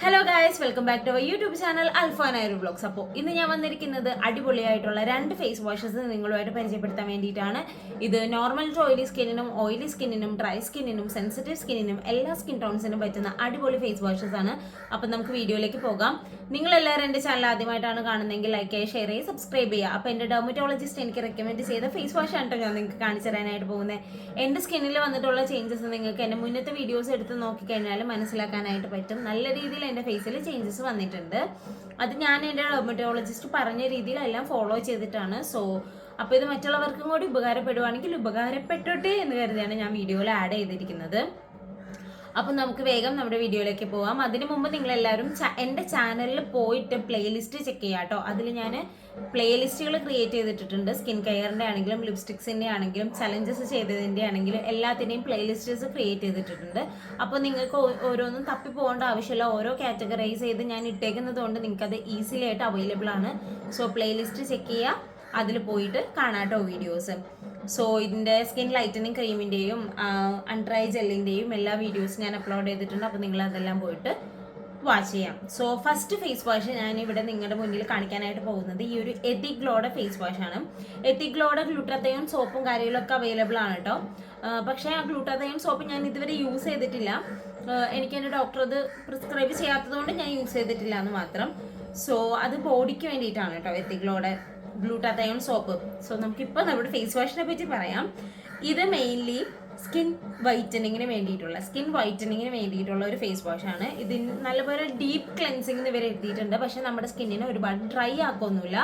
Hello guys welcome back to our YouTube channel അൽഫാനായൊരു blogs അപ്പോൾ ഇന്ന് ഞാൻ വന്നിരിക്കുന്നത് അടിപൊളിയായിട്ടുള്ള രണ്ട് ഫേസ് വാഷസ് നിങ്ങളുമായിട്ട് പരിചയപ്പെടുത്താൻ വേണ്ടിയിട്ടാണ്. ഇത് നോർമൽ ടു ഓയിലി സ്കിന്നിനും ഓയിലി സ്കിന്നിനും ഡ്രൈ സ്കിന്നിനും സെൻസിറ്റീവ് സ്കിന്നിനും എല്ലാ സ്കിൻ ടോൺസിനും പറ്റുന്ന അടിപൊളി ഫേസ് വാഷസ് ആണ്. അപ്പം നമുക്ക് വീഡിയോയിലേക്ക് പോകാം. നിങ്ങൾ എല്ലാവരും എന്റെ ചാനൽ ആദ്യമായിട്ടാണ് കാണുന്നതെങ്കിൽ ലൈക്ക് ചെയ്യുക ഷെയർ ചെയ്യുക സബ്സ്ക്രൈബ് ചെയ്യുക. അപ്പോൾ എന്റെ ഡെർമറ്റോളജിസ്റ്റ് എനിക്ക് റെക്കമെൻഡ് ചെയ്ത ഫേസ് വാഷ് ആണ് ഞാൻ നിങ്ങൾക്ക് കാണിച്ചു തരാനായിട്ട് പോകുന്നത് എന്റെ സ്കിന്നിൽ വന്നിട്ടുള്ള ചേഞ്ചസ് നിങ്ങൾക്ക് എന്റെ മുന്നത്തെ വീഡിയോസ് എടുത്ത് നോക്കിക്കഴിഞ്ഞാൽ മനസ്സിലാക്കാനായിട്ട് പറ്റും. നല്ല രീതിയിൽ എന്റെ ഫേസിൽ ചേഞ്ചസ് വന്നിട്ടുണ്ട്. അത് ഞാൻ എന്റെ ഡെർമറ്റോളജിസ്റ്റ് പറഞ്ഞ രീതിയിലെല്ലാം ഫോളോ ചെയ്തിട്ടാണ്. സോ അപ്പോൾ ഇത് മറ്റുള്ളവർക്കും കൂടി ഉപകാരപ്പെടുവാണെങ്കിൽ ഉപകാരപ്പെട്ടോട്ടെ എന്ന് കരുതിയാണ് ഞാൻ വീഡിയോയിൽ ആഡ് ചെയ്തിരിക്കുന്നത്. അപ്പം നമുക്ക് വേഗം നമ്മുടെ വീഡിയോയിലേക്ക് പോവാം. അതിനു മുമ്പ് നിങ്ങൾ എല്ലാവരും എന്റെ ചാനലിൽ പോയിട്ട് പ്ലേലിസ്റ്റ് ചെക്ക് ചെയ്യാം കേട്ടോ അതിൽ ഞാൻ പ്ലേലിസ്റ്റുകൾ ക്രിയേറ്റ് ചെയ്തിട്ടുണ്ട് സ്കിൻ കെയറിന്റെ ആണെങ്കിലും ലിപ്സ്റ്റിക്സിന്റെ ആണെങ്കിലും ചലഞ്ചസ് ചെയ്തതിന്റെ ആണെങ്കിലും എല്ലാത്തിന്റെയും പ്ലേലിസ്റ്റസ് ക്രിയേറ്റ് ചെയ്തിട്ടുണ്ട് അപ്പോൾ നിങ്ങൾക്ക് ഓരോന്നും തപ്പി പോകേണ്ട ആവശ്യമില്ല. ഓരോ കാറ്റഗറൈസ് ചെയ്ത് ഞാൻ ഇട്ടേക്കുന്നത് കൊണ്ട് അത് ഈസിലി ആയിട്ട് അവൈലബിൾ ആണ്. സോ പ്ലേലിസ്റ്റ് ചെക്ക് ചെയ്യുക അതിൽ പോയിട്ട് കാണാട്ടോ വീഡിയോസ് സോ ഇതിന്റെ സ്കിൻ ലൈറ്റനിങ് ക്രീമിന്റെയും അൺഡ്രൈ ജെല്ലിന്റെയും എല്ലാ വീഡിയോസും ഞാൻ അപ്ലോഡ് ചെയ്തിട്ടുണ്ട്. അപ്പോൾ നിങ്ങൾ അതെല്ലാം പോയിട്ട് വാച്ച് ചെയ്യാം. സോ ഫസ്റ്റ് ഫേസ് വാഷ് ഞാൻ ഇവിടെ നിങ്ങളുടെ മുന്നിൽ കാണിക്കാനായിട്ട് പോകുന്നത് ഈ ഒരു എത്തിഗ്ലോയുടെ ഫേസ് വാഷ് ആണ്. എത്തിഗ്ലോയുടെ ഗ്ലൂട്ടത്തയും സോപ്പും കാര്യങ്ങളൊക്കെ അവൈലബിൾ ആണ് കേട്ടോ പക്ഷേ ആ ഗ്ലൂട്ടത്തയും സോപ്പ് ഞാൻ ഇതുവരെ യൂസ് ചെയ്തിട്ടില്ല. എനിക്ക് എന്റെ ഡോക്ടർ അത് പ്രിസ്ക്രൈബ് ചെയ്യാത്തതുകൊണ്ട് ഞാൻ യൂസ് ചെയ്തിട്ടില്ല എന്ന് മാത്രം. സോ അത് ബോഡിക്ക് വേണ്ടിയിട്ടാണ് കേട്ടോ എത്തിഗ്ലോയുടെ ഗ്ലൂട്ടാത്തയോൺ സോപ്പ്. സോ നമുക്കിപ്പോൾ നമ്മുടെ ഫേസ് വാഷിനെ പറ്റി പറയാം. ഇത് മെയിൻലി സ്കിൻ വൈറ്റനിങ്ങിന് വേണ്ടിയിട്ടുള്ള സ്കിൻ വൈറ്റനിങ്ങിന് വേണ്ടിയിട്ടുള്ള ഒരു ഫേസ് വാഷ് ആണ്. ഇതിന് നല്ലപോലെ ഡീപ്പ് ക്ലെൻസിങ് ഇവർ എഴുതിയിട്ടുണ്ട് പക്ഷേ നമ്മുടെ സ്കിന്നിനെ ഒരുപാട് ഡ്രൈ ആക്കൊന്നുമില്ല.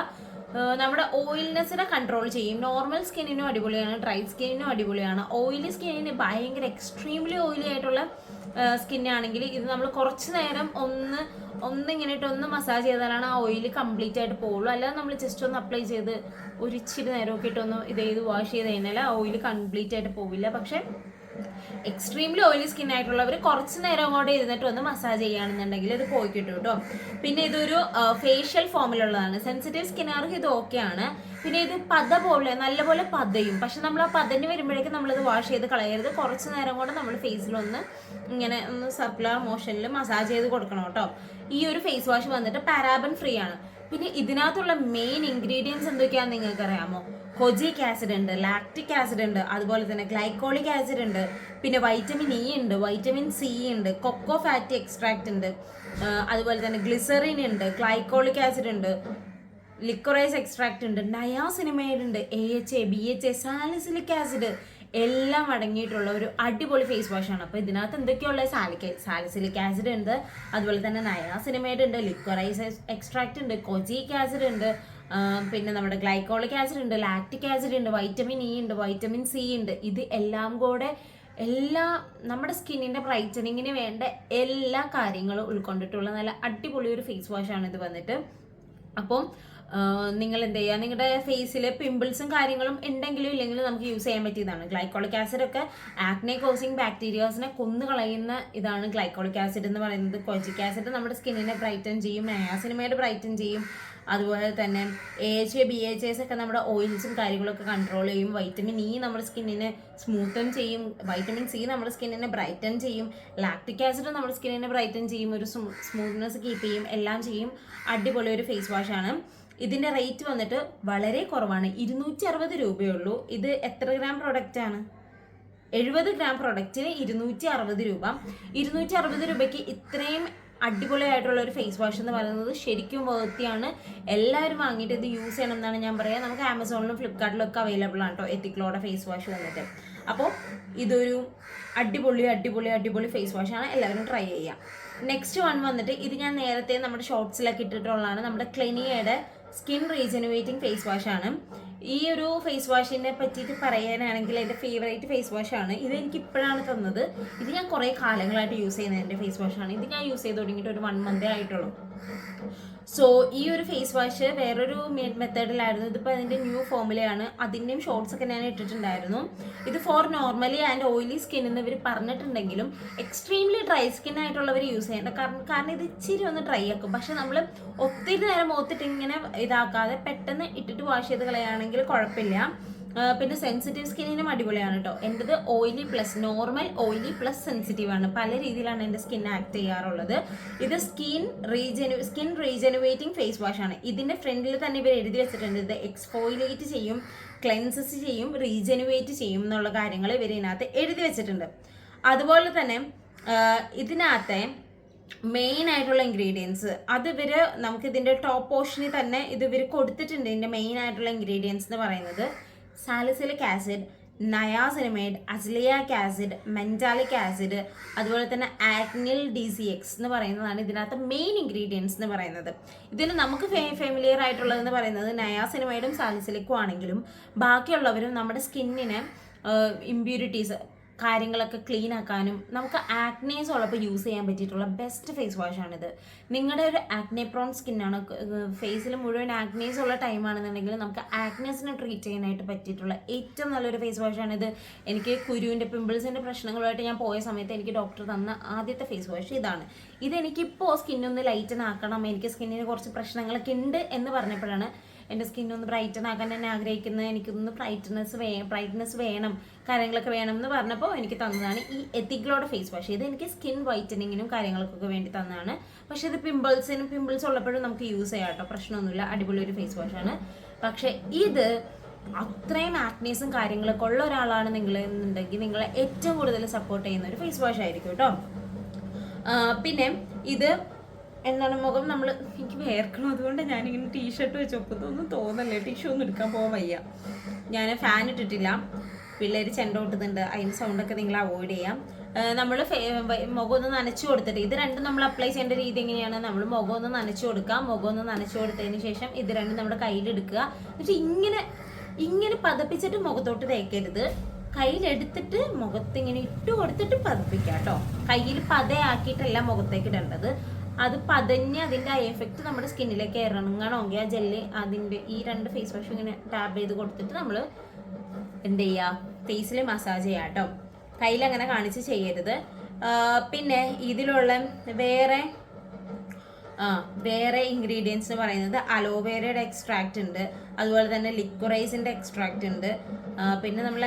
നമ്മുടെ ഓയിൽനെസ്സിനെ കൺട്രോൾ ചെയ്യും. നോർമൽ സ്കിന്നിനും അടിപൊളിയാണ്. ഡ്രൈ സ്കിന്നിനും അടിപൊളിയാണ്. ഓയിലി സ്കിന്നിന് ഭയങ്കര എക്സ്ട്രീംലി ഓയിലി ആയിട്ടുള്ള സ്കിന്നാണെങ്കിൽ ഇത് നമ്മൾ കുറച്ച് നേരം ഒന്ന് ഒന്ന് ഇങ്ങനെ ഇട്ട് ഒന്ന് മസാജ് ചെയ്താലാണ് ആ ഓയിൽ കംപ്ലീറ്റ് ആയിട്ട് പോകുള്ളൂ അല്ലാതെ നമ്മൾ ജസ്റ്റ് ഒന്ന് അപ്ലൈ ചെയ്ത് ഒരിച്ചിരി നേരമൊക്കെ ഇട്ടൊന്ന് ഇത് ചെയ്ത് വാഷ് ചെയ്ത് കഴിഞ്ഞാൽ ആ ഓയിൽ കംപ്ലീറ്റ് ആയിട്ട് പോവില്ല. പക്ഷെ എക്സ്ട്രീംലി ഓയിലി സ്കിൻ ആയിട്ടുള്ളവർ കുറച്ച് നേരം കൂടെ ഇരുന്നിട്ട് ഒന്ന് മസാജ് ചെയ്യുകയാണെന്നുണ്ടെങ്കിൽ ഇത് പോയി കിട്ടും കേട്ടോ പിന്നെ ഇതൊരു ഫേഷ്യൽ ഫോമിലുള്ളതാണ് സെൻസിറ്റീവ് സ്കിന്നുകാർക്ക് ഇത് ഓക്കെയാണ് പിന്നെ ഇത് പത പോലെ നല്ലപോലെ പതയും. പക്ഷെ നമ്മൾ ആ പതന് വരുമ്പോഴേക്കും നമ്മളിത് വാഷ് ചെയ്ത് കളയരുത്. കുറച്ച് നേരം കൂടെ നമ്മൾ ഫേസിലൊന്ന് ഇങ്ങനെ ഒന്ന് സർക്കുലർ മോഷനിൽ മസാജ് ചെയ്ത് കൊടുക്കണം കേട്ടോ ഈ ഒരു ഫേസ് വാഷ് വന്നിട്ട് പാരാബൻ ഫ്രീ ആണ്. പിന്നെ ഇതിനകത്തുള്ള മെയിൻ ഇൻഗ്രീഡിയൻസ് എന്തൊക്കെയാണെന്ന് നിങ്ങൾക്ക് അറിയാമോ കൊജിക് ആസിഡ് ഉണ്ട് ലാക്റ്റിക് ആസിഡ് ഉണ്ട് അതുപോലെ തന്നെ ഗ്ലൈക്കോളിക് ആസിഡ് ഉണ്ട് പിന്നെ വൈറ്റമിൻ ഇ ഉണ്ട് വൈറ്റമിൻ സി ഉണ്ട് കൊക്കോ ഫാറ്റി എക്സ്ട്രാക്റ്റ് ഉണ്ട് അതുപോലെ തന്നെ ഗ്ലിസറിൻ ഉണ്ട് ഗ്ലൈക്കോളിക് ആസിഡ് ഉണ്ട് ലിക്വറൈസ് എക്സ്ട്രാക്റ്റ് ഉണ്ട് നയാസിനിമൈഡ് ഉണ്ട് A H A B H A salicylic acid എല്ലാം അടങ്ങിയിട്ടുള്ള ഒരു അടിപൊളി ഫേസ് വാഷാണ് അപ്പോൾ ഇതിനകത്ത് എന്തൊക്കെയുള്ള സാലിക് സാലിസിലിക് ആസിഡ് ഉണ്ട് അതുപോലെ തന്നെ നയാസിനിമൈഡ് ഉണ്ട് ലിക്വറൈസ് എക്സ്ട്രാക്റ്റ് ഉണ്ട് കൊജിക് ആസിഡ് ഉണ്ട് പിന്നെ നമ്മുടെ ഗ്ലൈക്കോളിക് ആസിഡ് ഉണ്ട് ലാക്റ്റിക് ആസിഡ് ഉണ്ട് വൈറ്റമിൻ ഇ ഉണ്ട് വൈറ്റമിൻ സി ഉണ്ട്. ഇത് എല്ലാം കൂടെ എല്ലാ നമ്മുടെ സ്കിന്നിന്റെ ബ്രൈറ്റനിങ്ങിന് വേണ്ട എല്ലാ കാര്യങ്ങളും ഉൾക്കൊണ്ടിട്ടുള്ള നല്ല അടിപൊളി ഒരു ഫേസ് വാഷാണ് ഇത് വന്നിട്ട്. അപ്പം നിങ്ങൾ എന്ത് ചെയ്യുക നിങ്ങളുടെ ഫേസിൽ പിമ്പിൾസും കാര്യങ്ങളും ഉണ്ടെങ്കിലും ഇല്ലെങ്കിലും നമുക്ക് യൂസ് ചെയ്യാൻ പറ്റിയതാണ്. ഗ്ലൈക്കോളിക് ആസിഡ് ഒക്കെ ആക്നെ കോസിങ് ബാക്ടീരിയാസിനെ കൊന്നു കളയുന്ന ഇതാണ് ഗ്ലൈക്കോളിക് ആസിഡ് എന്ന് പറയുന്നത്. കൊജിക് ആസിഡ് നമ്മുടെ സ്കിന്നിനെ ബ്രൈറ്റൻ ചെയ്യും നയാസിനിമയുടെ ബ്രൈറ്റൻ ചെയ്യും. അതുപോലെ തന്നെ A H A B H S ഒക്കെ നമ്മുടെ ഓയിൽസും കാര്യങ്ങളൊക്കെ കൺട്രോൾ ചെയ്യും. വൈറ്റമിൻ ഇ നമ്മുടെ സ്കിന്നിനെ സ്മൂത്തൻ ചെയ്യും. വൈറ്റമിൻ സി നമ്മുടെ സ്കിന്നിനെ ബ്രൈറ്റൻ ചെയ്യും. ലാക്ടിക് ആസിഡ് നമ്മുടെ സ്കിന്നിനെ ബ്രൈറ്റൻ ചെയ്യും. ഒരു സ്മൂത്ത്നെസ് കീപ്പ് ചെയ്യും. എല്ലാം ചെയ്യും. അടിപൊളി ഒരു ഫേസ് വാഷാണ് ഇതിന്റെ റേറ്റ് വന്നിട്ട് വളരെ കുറവാണ്. ഇരുന്നൂറ്റി അറുപത് രൂപയുള്ളൂ. ഇത് എത്ര ഗ്രാം പ്രൊഡക്റ്റ് ആണ്? എഴുപത് ഗ്രാം പ്രൊഡക്റ്റിന് ഇരുന്നൂറ്റി അറുപത് രൂപ. ഇരുന്നൂറ്റി അറുപത് രൂപയ്ക്ക് ഇത്രയും അടിപൊളിയായിട്ടുള്ള ഒരു ഫേസ് വാഷ് എന്ന് പറയുന്നത് ശരിക്കും വേർത്തിയാണ് എല്ലാവരും വാങ്ങിയിട്ട് ഇത് യൂസ് ചെയ്യണം എന്നാണ് ഞാൻ പറയുക നമുക്ക് ആമസോണിലും ഫ്ലിപ്കാർട്ടിലും ഒക്കെ അവൈലബിൾ ആണ് കേട്ടോ എത്തിക്ലോടെ ഫേസ് വാഷ് വന്നിട്ട്. അപ്പോൾ ഇതൊരു അടിപൊളി അടിപൊളി അടിപൊളി ഫേസ് വാഷാണ് എല്ലാവരും ട്രൈ ചെയ്യാം. നെക്സ്റ്റ് വൺ വന്നിട്ട് ഇത് ഞാൻ നേരത്തെ നമ്മുടെ ഷോർട്സിലൊക്കെ ഇട്ടിട്ടുള്ളതാണ്. നമ്മുടെ ക്ലിനിയയുടെ സ്കിൻ റീജനുവേറ്റിംഗ് ഫേസ് വാഷാണ് ഈ ഒരു ഫേസ് വാഷിനെ പറ്റിയിട്ട് പറയാനാണെങ്കിൽ എന്റെ ഫേവറേറ്റ് ഫേസ് വാഷാണ് ഇത് എനിക്ക് ഇപ്പോഴാണ് തന്നത്. ഇത് ഞാൻ കുറേ കാലങ്ങളായിട്ട് യൂസ് ചെയ്യുന്ന എന്റെ ഫേസ് വാഷാണ് ഇത് ഞാൻ യൂസ് ചെയ്ത് തുടങ്ങിയിട്ട് ഒരു വൺ മന്തേ ആയിട്ടുള്ളൂ. സോ ഈ ഒരു ഫേസ് വാഷ് വേറൊരു മെത്തേഡിലായിരുന്നു ഇതിപ്പോൾ അതിന്റെ ന്യൂ ഫോമിലയാണ് അതിന്റെയും ഷോർട്സ് ഒക്കെ ഞാൻ ഇട്ടിട്ടുണ്ടായിരുന്നു. ഇത് for normally and oily skin എന്ന് ഇവർ പറഞ്ഞിട്ടുണ്ടെങ്കിലും എക്സ്ട്രീംലി ഡ്രൈ സ്കിൻ ആയിട്ടുള്ളവർ യൂസ് ചെയ്യേണ്ട കാരണം കാരണം ഇത് ഇച്ചിരി ഒന്ന് ഡ്രൈ ആക്കും. പക്ഷെ നമ്മൾ ഒത്തിരി നേരം മുഖത്തിട്ട് ഇങ്ങനെ ഇതാക്കാതെ പെട്ടെന്ന് ഇട്ടിട്ട് വാഷ് ചെയ്ത് കളയുകയാണെങ്കിൽ കുഴപ്പമില്ല. പിന്നെ സെൻസിറ്റീവ് സ്കിന്നിനും അടിപൊളിയാണ് കേട്ടോ എന്റെത് oily plus normal oily plus sensitive ആണ്. പല രീതിയിലാണ് എന്റെ സ്കിൻ ആക്ട് ചെയ്യാറുള്ളത്. ഇത് സ്കിൻ റീജനു സ്കിൻ റീജനുവേറ്റിംഗ് ഫേസ് വാഷ് ആണ്. ഇതിന്റെ ഫ്രണ്ടിൽ തന്നെ ഇവർ എഴുതി വെച്ചിട്ടുണ്ട്. ഇത് എക്സ്ഫോയിലേറ്റ് ചെയ്യും ക്ലെൻസസ് ചെയ്യും റീജനുവേറ്റ് ചെയ്യും എന്നുള്ള കാര്യങ്ങൾ ഇവർ ഇതിനകത്ത് എഴുതി വെച്ചിട്ടുണ്ട്. അതുപോലെ തന്നെ ഇതിനകത്തെ മെയിൻ ആയിട്ടുള്ള ഇൻഗ്രീഡിയൻസ് അത് ഇവർ നമുക്ക് ഇതിന്റെ ടോപ്പ് പോർഷനിൽ തന്നെ ഇത് ഇവർ കൊടുത്തിട്ടുണ്ട്. ഇതിന്റെ മെയിൻ ആയിട്ടുള്ള ഇൻഗ്രീഡിയൻസ് എന്ന് പറയുന്നത് salicylic acid niacinamide azelaic acid mandelic acid അതുപോലെ തന്നെ ആക്നിൽ ഡി സി എക്സ് എന്ന് പറയുന്നതാണ് ഇതിനകത്ത് മെയിൻ ഇൻഗ്രീഡിയൻസ് എന്ന് പറയുന്നത്. ഇതിൽ നമുക്ക് ഫെമിലിയർ ആയിട്ടുള്ളതെന്ന് പറയുന്നത് നയാസിനമൈഡും സാലിസിലിക്കും ആണെങ്കിലും ബാക്കിയുള്ളവരും നമ്മുടെ സ്കിന്നിന് ഇമ്പ്യൂരിറ്റീസ് കാര്യങ്ങളൊക്കെ ക്ലീൻ ആക്കാനും നമുക്ക് ആക്നേസ് ഉള്ളപ്പോൾ യൂസ് ചെയ്യാൻ പറ്റിയിട്ടുള്ള ബെസ്റ്റ് ഫേസ് വാഷ് വാഷാണിത് നിങ്ങളുടെ ഒരു ആക്നെ പ്രോൺ സ്കിന്നാണ് ഫേസിൽ മുഴുവൻ ആക്നേസ് ഉള്ള ടൈമാണെന്നുണ്ടെങ്കിൽ നമുക്ക് ആക്നേസിനെ ട്രീറ്റ് ചെയ്യാനായിട്ട് പറ്റിയിട്ടുള്ള ഏറ്റവും നല്ലൊരു ഫേസ് വാഷാണിത് എനിക്ക് കുരുവിന്റെ പിമ്പിൾസിന്റെ പ്രശ്നങ്ങളുമായിട്ട് ഞാൻ പോയ സമയത്ത് എനിക്ക് ഡോക്ടർ തന്ന ആദ്യത്തെ ഫേസ് വാഷ് ഇതാണ്. ഇതെനിക്കിപ്പോൾ സ്കിന്നൊന്ന് ലൈറ്റൻ ആക്കണം. എനിക്ക് സ്കിന്നിന് കുറച്ച് പ്രശ്നങ്ങളൊക്കെ ഉണ്ട് എന്ന് പറഞ്ഞപ്പോഴാണ് എന്റെ സ്കിന്നൊന്ന് ബ്രൈറ്റൻ ആക്കാൻ തന്നെ ആഗ്രഹിക്കുന്നത്. എനിക്കൊന്ന് ബ്രൈറ്റ്നസ് വേ ബ്രൈറ്റ്നസ് വേണം. കാര്യങ്ങളൊക്കെ വേണം എന്ന് പറഞ്ഞപ്പോൾ എനിക്ക് തന്നതാണ് ഈ എത്തിക്ലോടെ ഫേസ് വാഷ് ഇത് എനിക്ക് സ്കിൻ വൈറ്റനിങ്ങിനും കാര്യങ്ങൾക്കൊക്കെ വേണ്ടി തന്നതാണ്. പക്ഷേ ഇത് പിമ്പിൾസിനും പിമ്പിൾസ് ഉള്ളപ്പോഴും നമുക്ക് യൂസ് ചെയ്യാം കേട്ടോ. പ്രശ്നമൊന്നുമില്ല. അടിപൊളി ഒരു ഫേസ് വാഷാണ് പക്ഷേ ഇത് അത്രയും ആക്നീസും കാര്യങ്ങളൊക്കെ ഉള്ള ഒരാളാണ് നിങ്ങൾ എന്നുണ്ടെങ്കിൽ നിങ്ങളെ ഏറ്റവും കൂടുതൽ സപ്പോർട്ട് ചെയ്യുന്ന ഒരു ഫേസ് വാഷ് ആയിരിക്കും കേട്ടോ. പിന്നെ ഇത് എന്താണ് മുഖം നമ്മൾ എനിക്ക് വേർക്കണം. അതുകൊണ്ട് ഞാനിങ്ങനെ ടീഷർട്ട് വെച്ച് ഒന്നും തോന്നല്ലേ ടിഷ്യൂ ഒന്നും എടുക്കാൻ പോകാൻ വയ്യ. ഞാൻ ഫാൻ ഇട്ടിട്ടില്ല. പിള്ളേർ ചെണ്ട കൊട്ടുന്നുണ്ട് അതിന് സൗണ്ടൊക്കെ നിങ്ങൾ അവോയ്ഡ് ചെയ്യാം. നമ്മൾ മുഖം ഒന്ന് നനച്ചു കൊടുത്തിട്ട് ഇത് രണ്ടും നമ്മൾ അപ്ലൈ ചെയ്യേണ്ട രീതി എങ്ങനെയാണ്? നമ്മൾ മുഖം ഒന്ന് നനച്ചു കൊടുക്കുക മുഖം ഒന്ന് നനച്ചു കൊടുത്തതിന് ശേഷം ഇത് രണ്ടും നമ്മുടെ കയ്യിലെടുക്കുക പക്ഷെ ഇങ്ങനെ ഇങ്ങനെ പതപ്പിച്ചിട്ട് മുഖത്തോട്ട് തേക്കരുത്. കയ്യിലെടുത്തിട്ട് മുഖത്ത് ഇങ്ങനെ ഇട്ട് കൊടുത്തിട്ട് പതപ്പിക്കുക കേട്ടോ. കയ്യിൽ പതയാക്കിയിട്ടല്ല മുഖത്തേക്ക് ഇടേണ്ടത്. അത് പതഞ്ഞ് അതിന്റെ ആ എഫക്റ്റ് നമ്മുടെ സ്കിന്നിലേക്ക് ഇറങ്ങണമെങ്കിൽ ആ ജെല്ല് അതിന്റെ ഈ രണ്ട് ഫേസ് വാഷ് ഇങ്ങനെ ടാബ് ചെയ്ത് കൊടുത്തിട്ട് നമ്മൾ എന്ത് ചെയ്യുക ഫേസിൽ മസാജ് ചെയ്യുക കേട്ടോ കയ്യിൽ അങ്ങനെ കാണിച്ച് ചെയ്യരുത്. പിന്നെ ഇതിലുള്ള വേറെ ആ വേറെ ഇൻഗ്രീഡിയൻസ് എന്ന് പറയുന്നത് അലോവേരയുടെ എക്സ്ട്രാക്റ്റ് ഉണ്ട്. അതുപോലെ തന്നെ ലിക്വറൈസിന്റെ എക്സ്ട്രാക്റ്റ് ഉണ്ട്. പിന്നെ നമ്മൾ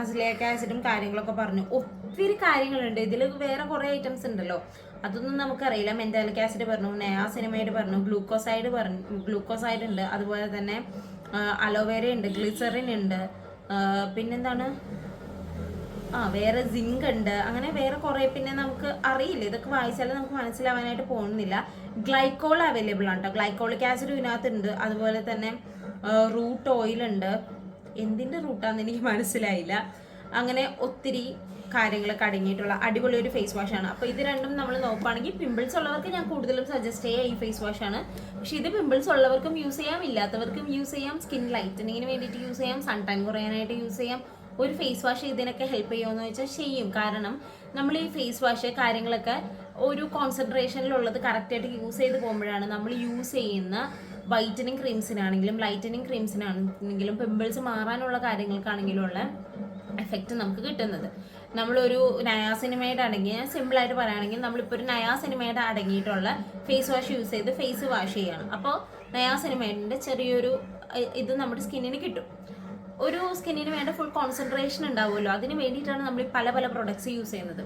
അസിലേക്ക് ആസിഡും കാര്യങ്ങളൊക്കെ പറഞ്ഞു. ഒത്തിരി കാര്യങ്ങളുണ്ട്. ഇതിൽ വേറെ കുറേ ഐറ്റംസ് ഉണ്ടല്ലോ. അതൊന്നും നമുക്കറിയില്ല. മെന്റാലിക് ആസിഡ് പറഞ്ഞു നെയാസിനിമൈഡ് പറഞ്ഞു ഗ്ലൂക്കോസൈഡ് പറഞ്ഞു ഗ്ലൂക്കോസൈഡ് ഉണ്ട്. അതുപോലെ തന്നെ അലോവേര ഉണ്ട് ഗ്ലിസറിൻ ഉണ്ട്. പിന്നെന്താണ്? ആ വേറെ സിങ്ക് ഉണ്ട്. അങ്ങനെ വേറെ കുറേ പിന്നെ നമുക്ക് അറിയില്ല. ഇതൊക്കെ വായിച്ചാലും നമുക്ക് മനസ്സിലാവാനായിട്ട് പോകുന്നില്ല. ഗ്ലൈക്കോൾ അവൈലബിൾ ആണ് കേട്ടോ ഗ്ലൈക്കോളിക് ആസിഡ് ഇതിനകത്തുണ്ട്. അതുപോലെ തന്നെ റൂട്ട് ഓയിൽ ഉണ്ട്. എന്തിന്റെ റൂട്ടാന്ന് എനിക്ക് മനസ്സിലായില്ല. അങ്ങനെ ഒത്തിരി കാര്യങ്ങളൊക്കെ അടങ്ങിയിട്ടുള്ള അടിപൊളി ഒരു ഫേസ് വാഷ് ആണ്. അപ്പോൾ ഇത് രണ്ടും നമ്മൾ നോക്കുകയാണെങ്കിൽ പിമ്പിൾസ് ഉള്ളവർക്ക് ഞാൻ കൂടുതലും സജസ്റ്റ് ചെയ്യുക ഈ ഫേസ് വാഷ് ആണ്. പക്ഷെ ഇത് പിമ്പിൾസ് ഉള്ളവർക്കും യൂസ് ചെയ്യാം ഇല്ലാത്തവർക്കും യൂസ് ചെയ്യാം. സ്കിൻ ലൈറ്റനിങ്ങിന് വേണ്ടിയിട്ട് യൂസ് ചെയ്യാം സൺ ടൈം കുറയാനായിട്ട് യൂസ് ചെയ്യാം. ഒരു ഫേസ് വാഷ് ഇതിനൊക്കെ ഹെൽപ്പ് ചെയ്യുമെന്ന് വെച്ചാൽ ചെയ്യും. കാരണം നമ്മൾ ഈ ഫേസ് വാഷ് കാര്യങ്ങളൊക്കെ ഒരു കോൺസെൻട്രേഷനിലുള്ളത് കറക്റ്റായിട്ട് യൂസ് ചെയ്ത് പോകുമ്പോഴാണ് നമ്മൾ യൂസ് ചെയ്യുന്ന വൈറ്റനിങ് ക്രീംസിനാണെങ്കിലും ലൈറ്റനിങ് ക്രീംസിനാണെങ്കിലും പിമ്പിൾസ് മാറാനുള്ള കാര്യങ്ങൾക്കാണെങ്കിലും ഉള്ള എഫക്റ്റ് നമുക്ക് കിട്ടുന്നത്. നമ്മളൊരു നയാ സിനിമയുടെ അടങ്ങി ഞാൻ സിമ്പിളായിട്ട് പറയുകയാണെങ്കിൽ നമ്മളിപ്പോൾ ഒരു നയാ സിനിമയുടെ അടങ്ങിയിട്ടുള്ള ഫേസ് വാഷ് യൂസ് ചെയ്ത് ഫേസ് വാഷ് ചെയ്യണം. അപ്പോൾ നയാ സിനിമയുടെ ചെറിയൊരു ഇത് നമ്മുടെ സ്കിന്നിന് കിട്ടും. ഒരു സ്കിന്നിന് വേണ്ട ഫുൾ കോൺസെൻട്രേഷൻ ഉണ്ടാവുമല്ലോ. അതിന് വേണ്ടിയിട്ടാണ് നമ്മൾ പല പല പ്രൊഡക്ട്സ് യൂസ് ചെയ്യുന്നത്.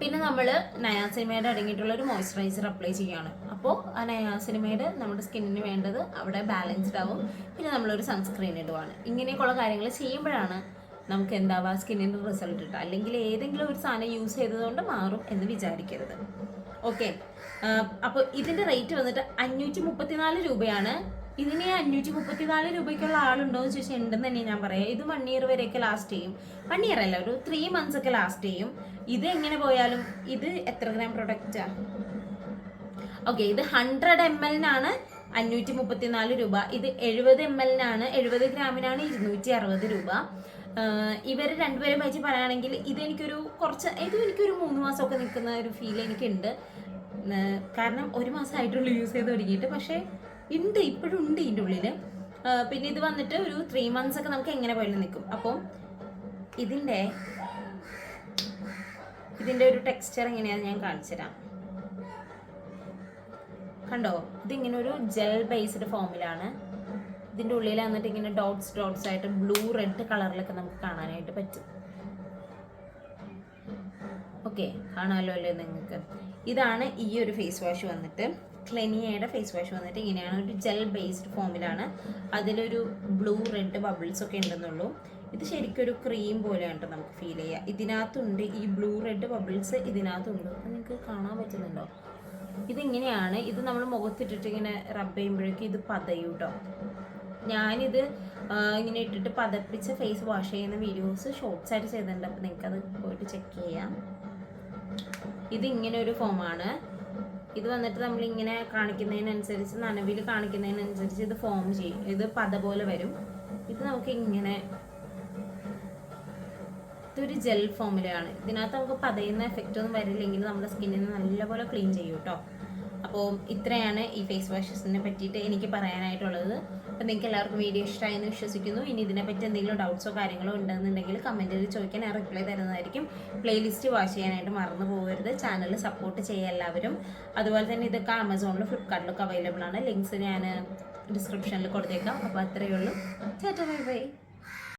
പിന്നെ നമ്മൾ നയാസിനിമയുടെ അടങ്ങിയിട്ടുള്ള ഒരു മോയ്സ്ചറൈസർ അപ്ലൈ ചെയ്യുകയാണ്. അപ്പോൾ ആ നയാസിനിമയുടെ നമ്മുടെ സ്കിന്നിന് വേണ്ടത് അവിടെ ബാലൻസ്ഡ് ആവും. പിന്നെ നമ്മളൊരു സൺസ്ക്രീൻ ഇടുവാണ്. ഇങ്ങനെയൊക്കെയുള്ള കാര്യങ്ങൾ ചെയ്യുമ്പോഴാണ് നമുക്ക് എന്താവുക സ്കിന്നിന്റെ റിസൾട്ട് കിട്ടുക. അല്ലെങ്കിൽ ഏതെങ്കിലും ഒരു സാധനം യൂസ് ചെയ്തതുകൊണ്ട് മാറും എന്ന് വിചാരിക്കരുത്. ഓക്കെ. അപ്പോൾ ഇതിന്റെ റേറ്റ് വന്നിട്ട് അഞ്ഞൂറ്റി മുപ്പത്തിനാല് രൂപയാണ്. ഇതിന് അഞ്ഞൂറ്റി മുപ്പത്തിനാല് രൂപയ്ക്കുള്ള ആളുണ്ടോ എന്ന് ചോദിച്ചാൽ ഉണ്ടെന്ന് തന്നെ ഞാൻ പറയാം. ഇത് വൺ ഇയർ വരെയൊക്കെ ലാസ്റ്റ് ചെയ്യും. വൺ ഇയർ അല്ല ഒരു ത്രീ മന്ത്സ് ഒക്കെ ലാസ്റ്റ് ചെയ്യും. ഇത് എങ്ങനെ പോയാലും ഇത് എത്ര ഗ്രാം പ്രൊഡക്റ്റാ ഓക്കെ ഇത് ഹൺഡ്രഡ് എം എല്ലിനാണ് അഞ്ഞൂറ്റി മുപ്പത്തിനാല് രൂപ. ഇത് എഴുപത് എം എല്ലിനാണ് എഴുപത് ഗ്രാമിനാണ് ഇരുന്നൂറ്റി അറുപത് രൂപ. ഇവർ രണ്ടുപേരും വെച്ച് പറയുകയാണെങ്കിൽ ഇതെനിക്കൊരു കുറച്ച് ഇത് എനിക്കൊരു മൂന്ന് മാസമൊക്കെ നിൽക്കുന്ന ഒരു ഫീൽ എനിക്കുണ്ട്. കാരണം ഒരു മാസമായിട്ടുള്ളൂ യൂസ് ചെയ്ത് തുടങ്ങിയിട്ട്. പക്ഷേ ഉണ്ട് ഇപ്പോഴും ഉണ്ട് ഇതിന്റെ ഉള്ളിൽ പിന്നെ ഇത് വന്നിട്ട് ഒരു ത്രീ മന്ത്സ് ഒക്കെ നമുക്ക് എങ്ങനെ പോയാലും നിൽക്കും. അപ്പം ഇതിന്റെ ഇതിന്റെ ഒരു ടെക്സ്ചർ എങ്ങനെയാണെന്ന് ഞാൻ കാണിച്ചു തരാം. കണ്ടോ? ഇതിങ്ങനെ ഒരു ജെൽ ബേസ്ഡ് ഫോമിലാണ് ഇതിന്റെ ഉള്ളിൽ വന്നിട്ട് ഇങ്ങനെ ഡോട്ട്സ് ഡോട്ട്സ് ആയിട്ട് ബ്ലൂ റെഡ് കളറിലൊക്കെ നമുക്ക് കാണാനായിട്ട് പറ്റും. ഓക്കെ കാണാമല്ലോ അല്ലേ നിങ്ങൾക്ക്? ഇതാണ് ഈ ഒരു ഫേസ് വാഷ് വന്നിട്ട്. ക്ലെനിയയുടെ ഫേസ് വാഷ് വന്നിട്ട് ഇങ്ങനെയാണ്. ഒരു ജെൽ ബേസ്ഡ് ഫോമിലാണ് അതിലൊരു ബ്ലൂ റെഡ് ബബിൾസ് ഒക്കെ ഉണ്ടെന്നുള്ളൂ. ഇത് ശരിക്കും ഒരു ക്രീം പോലെയാണ് കേട്ടോ നമുക്ക് ഫീൽ ചെയ്യുക ഇതിനകത്തുണ്ട് ഈ ബ്ലൂ റെഡ് ബബിൾസ് ഇതിനകത്തുണ്ട്. നിങ്ങൾക്ക് കാണാൻ പറ്റുന്നുണ്ടോ? ഇതിങ്ങനെയാണ്. ഇത് നമ്മൾ മുഖത്തിട്ടിട്ട് ഇങ്ങനെ റബ്ബ് ചെയ്യുമ്പോഴേക്കും ഇത് പതയൂട്ടോ. ഞാനിത് ഇങ്ങനെ ഇട്ടിട്ട് പതപ്പിച്ച് ഫേസ് വാഷ് ചെയ്യുന്ന വീഡിയോസ് ഷോർട്സ് ആയിട്ട് ചെയ്തിട്ടുണ്ട്. അപ്പോൾ നിങ്ങൾക്കത് പോയിട്ട് ചെക്ക് ചെയ്യാം. ഇത് ഇങ്ങനെ ഒരു ഫോമാണ് ഇത് വന്നിട്ട് നമ്മൾ ഇങ്ങനെ കാണിക്കുന്നതിനനുസരിച്ച് നനവിൽ കാണിക്കുന്നതിനനുസരിച്ച് ഇത് ഫോം ചെയ്യും. ഇത് പത പോലെ വരും. ഇത് നമുക്ക് ഇങ്ങനെ ഇതൊരു ജെൽ ഫോമിലാണ് ഇതിനകത്ത് നമുക്ക് പതയുന്ന എഫക്റ്റ് ഒന്നും വരില്ലെങ്കിൽ നമ്മുടെ സ്കിന്നിനെ നല്ലപോലെ ക്ലീൻ ചെയ്യും കേട്ടോ അപ്പോൾ ഇത്രയാണ് ഈ ഫേസ് വാഷസിനെ പറ്റിയിട്ട് എനിക്ക് പറയാനായിട്ടുള്ളത്. അപ്പോൾ നിങ്ങൾക്ക് എല്ലാവർക്കും വീഡിയോ ഇഷ്ടമായി എന്ന് വിശ്വസിക്കുന്നു. ഇനി ഇതിനെപ്പറ്റി എന്തെങ്കിലും ഡൗട്ട്സോ കാര്യങ്ങളോ ഉണ്ടെന്നുണ്ടെങ്കിൽ കമന്റിൽ ചോദിക്കാൻ ഞാൻ റിപ്ലൈ തരുന്നതായിരിക്കും. പ്ലേലിസ്റ്റ് വാച്ച് ചെയ്യാനായിട്ട് മറന്നു പോകരുത്. ചാനൽ സപ്പോർട്ട് ചെയ്യുക എല്ലാവരും. അതുപോലെ തന്നെ ഇതൊക്കെ ആമസോണിലും ഫ്ലിപ്കാർട്ടിലൊക്കെ അവൈലബിൾ ആണ്. ലിങ്ക്സ് ഞാൻ ഡിസ്ക്രിപ്ഷനിൽ കൊടുത്തേക്കാം. അപ്പോൾ അത്രയേ ഉള്ളൂ. ചേട്ടാ ബൈ ബൈ